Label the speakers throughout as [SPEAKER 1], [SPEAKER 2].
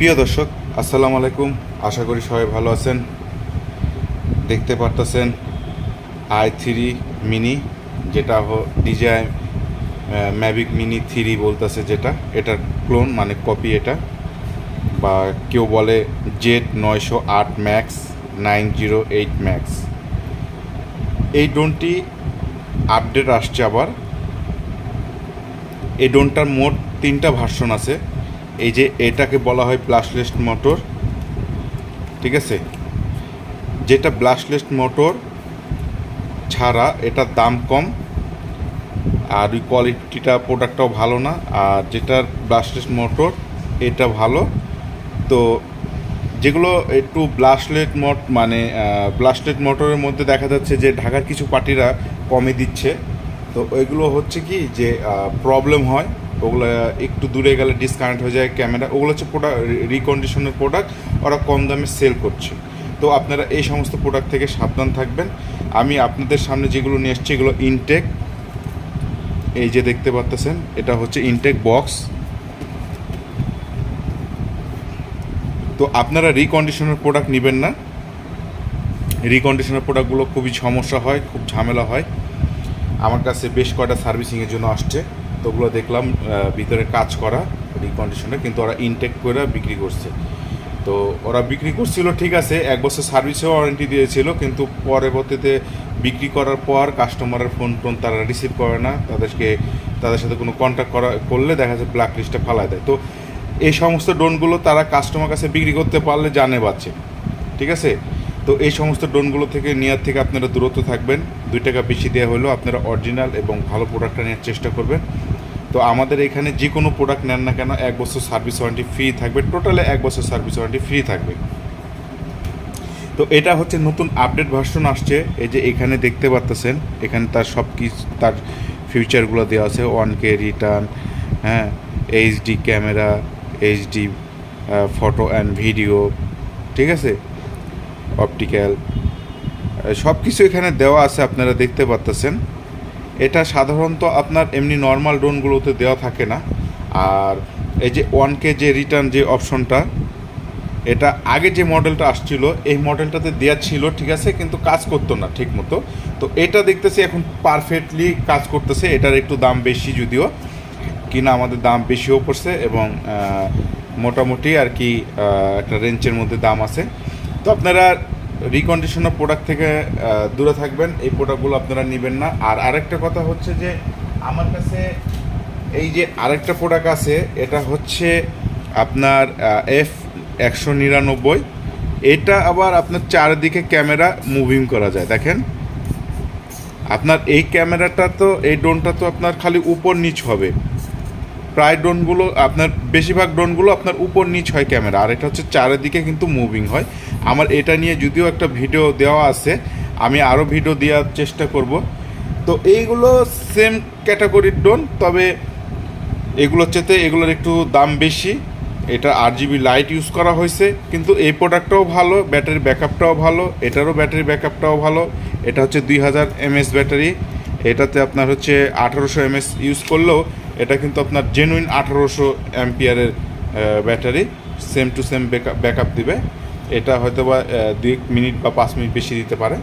[SPEAKER 1] প্রিয় দর্শক, আসসালামু আলাইকুম। আশা করি সবাই ভালো আছেন। দেখতে পারতেছেন আই থ্রি মিনি যেটা ডিজাই ম্যাভিক মিনি থ্রি বলতেছে যেটা। এটার ক্লোন মানে কপি এটা। বা কেউ বলে জেড নয়শো আট max nine zero eight max এই ড্রোনটি আপডেট আসছে আবার। এই ড্রোনটার মোট তিনটা ভার্সন আছে। এই যে এটাকে বলা হয় ব্লাস্টলেস মোটর, ঠিক আছে? যেটা ব্লাস্টলেস মোটর ছাড়া এটার দাম কম, আর ওই কোয়ালিটিটা প্রোডাক্টটাও ভালো না, আর যেটার ব্লাস্টলেস মোটর, এটা ভালো। তো যেগুলো একটু ব্লাস্টলেট মোট মানে ব্লাস্টলেট মোটরের মধ্যে দেখা যাচ্ছে যে ঢাকার কিছু পার্টিরা কমে দিচ্ছে। তো ওইগুলো হচ্ছে কি যে প্রবলেম হয়। ওগুলো একটু দূরে গেলে ডিসকানেক্ট হয়ে যায় ক্যামেরা ওগুলো হচ্ছে প্রোডাক্ট রিকন্ডিশনের প্রোডাক্ট ওরা কম দামে সেল করছে। তো আপনারা এই সমস্ত প্রোডাক্ট থেকে সাবধান থাকবেন। আমি আপনাদের সামনে যেগুলো নিয়ে এসছি, এগুলো ইনটেক এই যে দেখতে পাচ্তেছেন এটা হচ্ছে ইনটেক বক্স তো আপনারা রিকন্ডিশনের প্রোডাক্ট নেবেন না। রিকন্ডিশনের প্রোডাক্টগুলো খুবই সমস্যা হয়, খুব ঝামেলা হয়। আমার কাছে বেশ কয়টা সার্ভিসিংয়ের জন্য আসছে। তো ওগুলো দেখলাম ভিতরে কাজ করা রিকন্ডিশনে কিন্তু ওরা ইনটেক করে বিক্রি করছে। তো ওরা বিক্রি করছিল, ঠিক আছে, এক বছর সার্ভিসেও ওয়ারেন্টি দিয়েছিল, কিন্তু পরবর্তীতে বিক্রি করার পর কাস্টমারের ফোন টোন তারা রিসিভ করে না, তাদেরকে, তাদের সাথে কোনো কন্ট্যাক্ট করা, করলে দেখা যায় ব্ল্যাক লিস্টে ফালায় দেয়। তো এই সমস্ত ড্রোনগুলো তারা কাস্টমার কাছে বিক্রি করতে পারলে জানে বাচ্চে ঠিক আছে? তো এই সমস্ত ড্রোনগুলো থেকে নেওয়ার থেকে আপনারা দূরত্ব থাকবেন, দুই টাকা বেশি দেওয়া হলেও আপনারা অরিজিনাল এবং ভালো প্রোডাক্টটা নেওয়ার চেষ্টা করবেন। তো আমাদের এখানে যে কোনো প্রোডাক্ট নেন না কেন এক বছর সার্ভিস ওয়ারেন্টি ফ্রি থাকবে টোটালে এক বছর সার্ভিস ওয়ারেন্টি ফ্রি থাকবে। তো এটা হচ্ছে নতুন আপডেট ভার্সন আসছে, এই যে এখানে দেখতে পাচ্তেছেন এখানে তার সব কিছু তার ফিউচারগুলো দেওয়া আছে ওয়ান কে রিটার্ন হ্যাঁ HD camera HD photo and video ঠিক আছে? অপটিক্যাল সব কিছু এখানে দেওয়া আছে, আপনারা দেখতে পাচ্তেছেন এটা সাধারণত আপনার এমনি নর্মাল ড্রোনগুলোতে দেওয়া থাকে না। আর এই যে ওয়ান কে যে রিটার্ন যে অপশনটা এটা আগে যে মডেলটা আসছিল, এই মডেলটাতে দেওয়া ছিল, ঠিক আছে, কিন্তু কাজ করতো না ঠিক মতো তো এটা দেখতেছি এখন পারফেক্টলি কাজ করতেছে, এটার একটু দাম বেশি যদিও। কিনা আমাদের দাম বেশিও পড়ছে এবং মোটামুটি আর কি একটা রেঞ্জের মধ্যে দাম আছে। তো আপনারা রিকন্ডিশনার প্রোডাক্ট থেকে দূরে থাকবেন। এই প্রোডাক্টগুলো আপনারা নেবেন না। আর আরেকটা কথা হচ্ছে যে, আমার কাছে এই যে আরেকটা প্রোডাক্ট আছে, এটা হচ্ছে আপনার এফ একশো নিরানব্বই। এটা আবার আপনার চারিদিকে ক্যামেরা মুভিং করা যায়, দেখেন। আপনার এই ক্যামেরাটা তো, এই ড্রোনটা তো আপনার খালি উপর নিচ হবে। প্রায় ড্রোনগুলো, আপনার বেশিরভাগ ড্রোনগুলো আপনার উপর নিচ হয় ক্যামেরা, আর এটা হচ্ছে চারিদিকে কিন্তু মুভিং হয়। আমার এটা নিয়ে যদিও একটা ভিডিও দেওয়া আছে, আমি আরও ভিডিও দেওয়ার চেষ্টা করব। তো এইগুলো সেম ক্যাটাগরির ড্রোন, তবে এগুলোর চেতে এগুলোর একটু দাম বেশি। এটা আট জিবি লাইট ইউজ করা হয়েছে, কিন্তু এই প্রোডাক্টটাও ভালো ব্যাটারি ব্যাকআপটাও ভালো, এটারও ব্যাটারি ব্যাকআপটাও ভালো। এটা হচ্ছে দুই হাজার এমএস ব্যাটারি এটাতে আপনার হচ্ছে আঠারোশো এমএস ইউজ করলেও এটা কিন্তু আপনার জেনুইন আঠারোশো অ্যাম্পিয়ারের battery same to same backup দিবে। এটা হয়তো বা দুই মিনিট বা পাঁচ মিনিট বেশি দিতে পারে।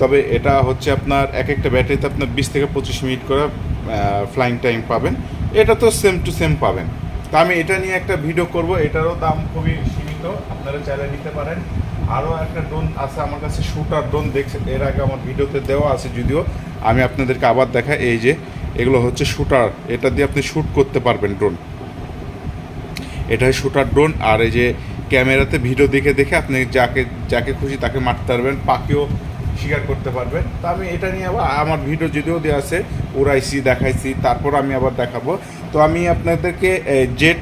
[SPEAKER 1] তবে এটা হচ্ছে আপনার এক একটা ব্যাটারিতে আপনার বিশ থেকে পঁচিশ মিনিট করে ফ্লাইং টাইম পাবেন। এটা তো সেম টু সেম পাবেন। তা আমি এটা নিয়ে একটা ভিডিও করব। এটারও দাম খুবই সীমিত। আপনারা চাইলে নিতে পারেন আরও একটা ড্রোন আছে আমার কাছে, শুটার ড্রোন দেখছে, এর আগে আমার ভিডিওতে দেওয়া আছে যদিও, আমি আপনাদেরকে আবার দেখা এই যে, এগুলো হচ্ছে শুটার, এটা দিয়ে আপনি শ্যুট করতে পারবেন ড্রোন। এটা শুটার ড্রোন, আর এই যে ক্যামেরাতে ভিডিও দেখে দেখে আপনি যাকে যাকে খুশি তাকে মারতে পারবেন, পাখিও শিকার করতে পারবেন। তো আমি এটা নিয়ে আবার, আমার ভিডিও যদিও দেওয়া আছে, উড়াইছি, দেখাইছি, তারপর আমি আবার দেখাবো। তো আমি আপনাদেরকে জেট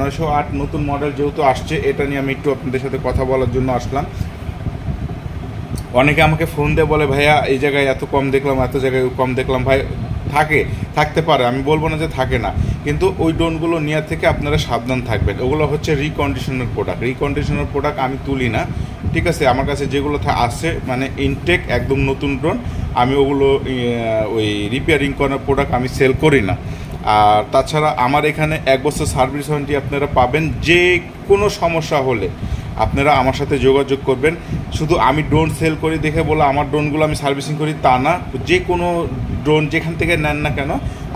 [SPEAKER 1] নয়শো আট নতুন মডেল যেহেতু আসছে, এটা নিয়ে আমি একটু আপনাদের সাথে কথা বলার জন্য আসলাম। অনেকে আমাকে ফোন দিয়ে বলে, ভাইয়া, এই জায়গায় এত কম দেখলাম, এত জায়গায় কম দেখলাম। ভাই, থাকে, থাকতে পারে, আমি বলব না যে থাকে না। কিন্তু ওই ড্রোনগুলো নেওয়ার থেকে আপনারা সাবধান থাকবেন। ওগুলো হচ্ছে রিকন্ডিশনের প্রোডাক্ট রিকন্ডিশনের প্রোডাক্ট আমি তুলি না। ঠিক আছে, আমার কাছে যেগুলো আছে মানে ইনটেক একদম নতুন ড্রোন আমি ওগুলো ওই রিপেয়ারিং করার প্রোডাক্ট আমি সেল করি না। আর তাছাড়া আমার এখানে এক বছর সার্ভিস ওয়ারেন্টি আপনারা পাবেন, যে কোনো সমস্যা হলে আপনারা আমার সাথে যোগাযোগ করবেন। শুধু আমি ড্রোন সেল করি দেখে বলে আমার ড্রোনগুলো আমি সার্ভিসিং করি তা না, যে কোনো ড্রোন যেখান থেকে নেন না কেন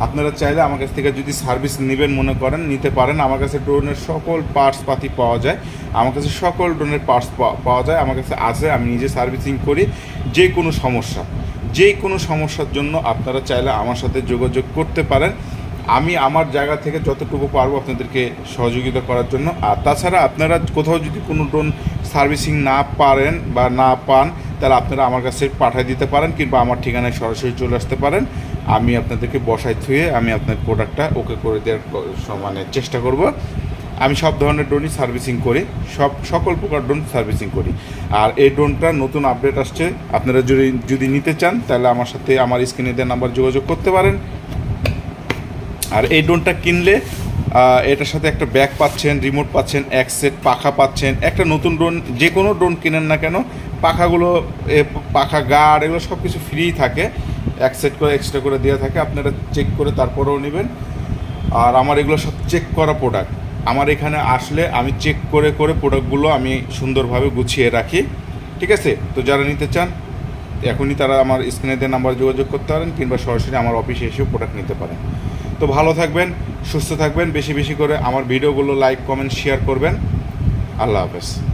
[SPEAKER 1] আপনারা চাইলে আমার কাছ থেকে যদি সার্ভিস নেবেন মনে করেন, নিতে পারেন, আমার কাছে ড্রোনের সকল পার্টস পাতি পাওয়া যায়। আমার কাছে সকল ড্রোনের পার্টস পাওয়া যায়, আমার কাছে আছে, আমি নিজে সার্ভিসিং করি, যে কোনো সমস্যা। যে কোনো সমস্যার জন্য আপনারা চাইলে আমার সাথে যোগাযোগ করতে পারেন। আমি আমার জায়গা থেকে যতটুকু পারব আপনাদেরকে সহযোগিতা করার জন্য। আর তাছাড়া আপনারা কোথাও যদি কোনো ড্রোন সার্ভিসিং না পারেন বা না পান, তাহলে আপনারা আমার কাছে পাঠিয়ে দিতে পারেন কিংবা আমার ঠিকানায় সরাসরি চলে আসতে পারেন। আমি আপনাদেরকে বসায় থুয়ে আমি আপনার প্রোডাক্টটা ওকে করে দেওয়ার মানে চেষ্টা করব। আমি সব ধরনের ড্রোনই সার্ভিসিং করি, সব, সকল প্রকার ড্রোন সার্ভিসিং করি। আর এই ড্রোনটা নতুন আপডেট আসছে, আপনারা যদি যদি নিতে চান, তাহলে আমার সাথে আমার স্ক্রিনে দেওয়া নাম্বার যোগাযোগ করতে পারেন। আর এই ড্রোনটা কিনলে এটার সাথে একটা ব্যাগ পাচ্ছেন রিমোট পাচ্ছেন এক সেট পাখা পাচ্ছেন। একটা নতুন ড্রোন যে কোনো ড্রোন কিনেন না কেন, পাখাগুলো পাখা গার্ড এগুলো সব কিছু ফ্রি থাকে। এক সেট করে এক্সট্রা করে দেওয়া থাকে, আপনারা চেক করে তারপরেও নেবেন। আর আমার এগুলো সব চেক করা প্রোডাক্ট আমার এখানে আসলে আমি চেক করে করে প্রোডাক্টগুলো আমি সুন্দরভাবে গুছিয়ে রাখি। ঠিক আছে? তো যারা নিতে চান, এখনই তারা আমার স্ক্রিনে দিয়ে নাম্বার যোগাযোগ করতে পারেন, কিংবা সরাসরি আমার অফিসে এসেও প্রোডাক্ট নিতে পারেন। তো ভালো থাকবেন, সুস্থ থাকবেন, বেশি বেশি করে আমার ভিডিওগুলো লাইক কমেন্ট শেয়ার করবেন। আল্লাহ হাফেজ।